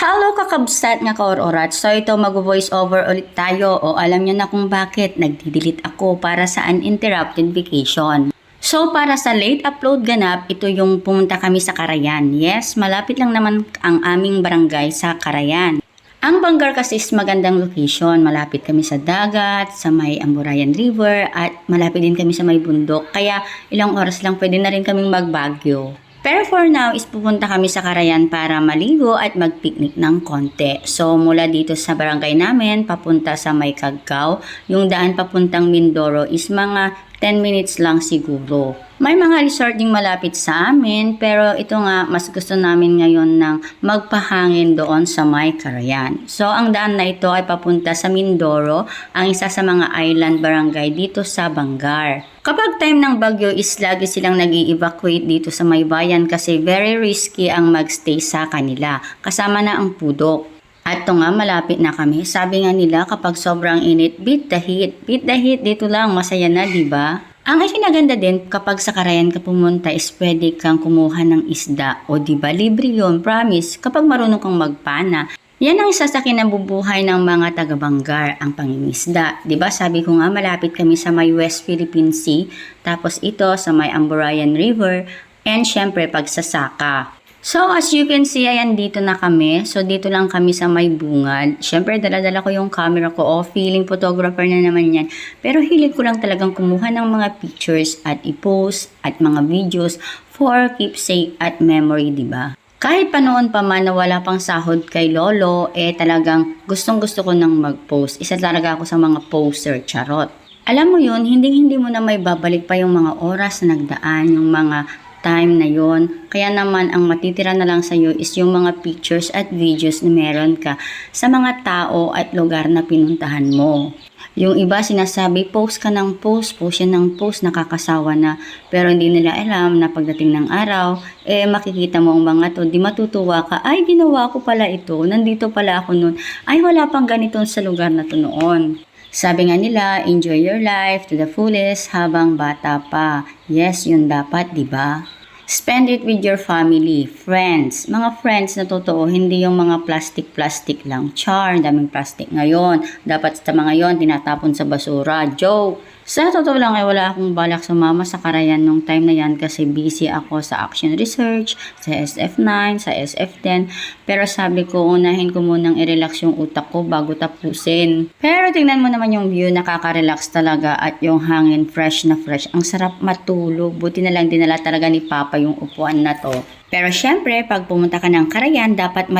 Hello kakabsat nga kaororat. So ito mag-voice over ulit tayo o alam niyo na kung bakit nagdidelete ako para sa uninterrupted vacation. So para sa late upload ganap, ito yung pumunta kami sa Karayan. Yes, malapit lang naman ang aming barangay sa Karayan. Ang Bangar kasi is magandang location. Malapit kami sa dagat, sa may Amburayan River, at malapit din kami sa may bundok. Kaya ilang oras lang pwede na rin kaming magbagyo. Pero for now is pupunta kami sa Karayan para maligo at magpiknik ng konti. So mula dito sa barangay namin, papunta sa may yung daan papuntang Mindoro is mga 10 minutes lang siguro. May mga resort ding malapit sa amin, pero ito nga, mas gusto namin ngayon ng magpahangin doon sa may Karayan. So, ang daan na ito ay papunta sa Mindoro, ang isa sa mga island barangay dito sa Bangar. Kapag time ng bagyo is lagi silang nag evacuate dito sa may bayan kasi very risky ang magstay sa kanila, kasama na ang pudok. At nga, malapit na kami. Sabi nga nila, kapag sobrang init, beat the heat. Beat the heat, dito lang, masaya na, di ba? Ang ikinaganda din, kapag sa Karayan ka pumunta, is pwede kang kumuha ng isda. O di ba libre yun, promise, kapag marunong kang magpana. Yan ang isa sa kinabubuhay ng mga taga-Bangar, ang pangingisda. Ba sabi ko nga, malapit kami sa may West Philippine Sea, tapos ito sa may Amburayan River, and syempre pagsasaka. So, as you can see, ayan dito na kami. So, dito lang kami sa may bungad. Siyempre, dala-dala ko yung camera ko. Oh, feeling photographer na naman yan. Pero hilig ko lang talagang kumuha ng mga pictures at i-post at mga videos for keepsake at memory, di ba? Kahit pa noon pa man na wala pang sahod kay Lolo, eh talagang gustong gusto ko nang mag-post. Isa talaga ako sa mga poster, charot. Alam mo yun, hindi hindi mo na may babalik pa yung mga oras na nagdaan, yung mga time na yon. Kaya naman ang matitira na lang sa iyo is yung mga pictures at videos na meron ka sa mga tao at lugar na pinuntahan mo. Yung iba sinasabi, post ka ng post, post yan ng post, nakakasawa na. Pero hindi nila alam na pagdating ng araw, eh makikita mo ang mga to, di matutuwa ka, ay ginawa ko pala ito, nandito pala ako noon, ay wala pang ganito sa lugar na to noon. Sabi nga nila, enjoy your life to the fullest habang bata pa. Yes, yun dapat, di ba? Spend it with your family, friends. Mga friends na totoo, hindi yung mga plastic-plastic lang. Char, daming plastic ngayon. Dapat sa mga yon tinatapon sa basura. Joke! Sa totoo lang ay wala akong balak sumama sa Karayan nung time na yan kasi busy ako sa action research, sa SF9, sa SF10. Pero sabi ko, unahin ko munang i-relax yung utak ko bago tapusin. Pero tingnan mo naman yung view, nakaka-relax talaga at yung hangin fresh na fresh. Ang sarap matulog. Buti na lang dinala talaga ni Papa yung upuan na to. Pero syempre, pag pumunta ka ng Karayan, dapat may